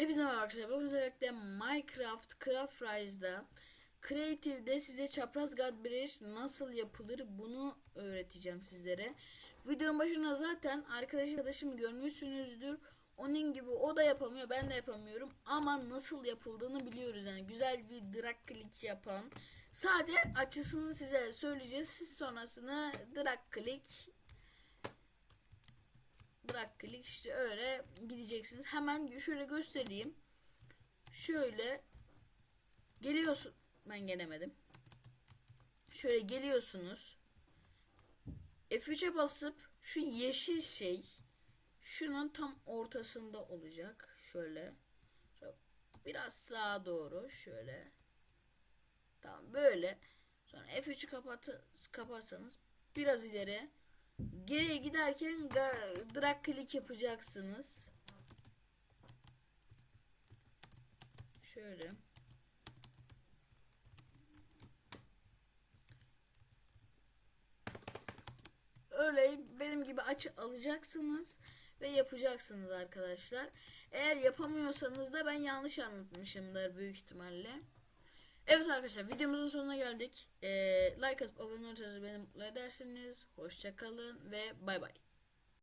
Hepinize merhaba arkadaşlar. Bugün özellikle Minecraft Craft Rise'da Creative'de size çapraz God Bridge nasıl yapılır bunu öğreteceğim sizlere. Videonun başında zaten arkadaş arkadaşım görmüşsünüzdür. Onun gibi o da yapamıyor ben de yapamıyorum ama nasıl yapıldığını biliyoruz yani güzel bir drag click yapan sadece açısını size söyleyeceğiz siz sonrasını drag click bırak klik işte öyle gideceksiniz. Hemen şöyle göstereyim. Şöyle geliyorsun. Ben gelemedim. Şöyle geliyorsunuz. F3'e basıp şu yeşil şey şunun tam ortasında olacak. Şöyle. Biraz sağa doğru şöyle. Tamam böyle. Sonra F3'ü kapatı, kapatsanız biraz ileri Geriye giderken drag click yapacaksınız. Şöyle. Öyle benim gibi açı alacaksınız ve yapacaksınız arkadaşlar. Eğer yapamıyorsanız da ben yanlış anlatmışımdır büyük ihtimalle. Evet arkadaşlar videomuzun sonuna geldik. Ee, like atıp abone olursanız beni mutlu edersiniz. Hoşçakalın ve bay bay.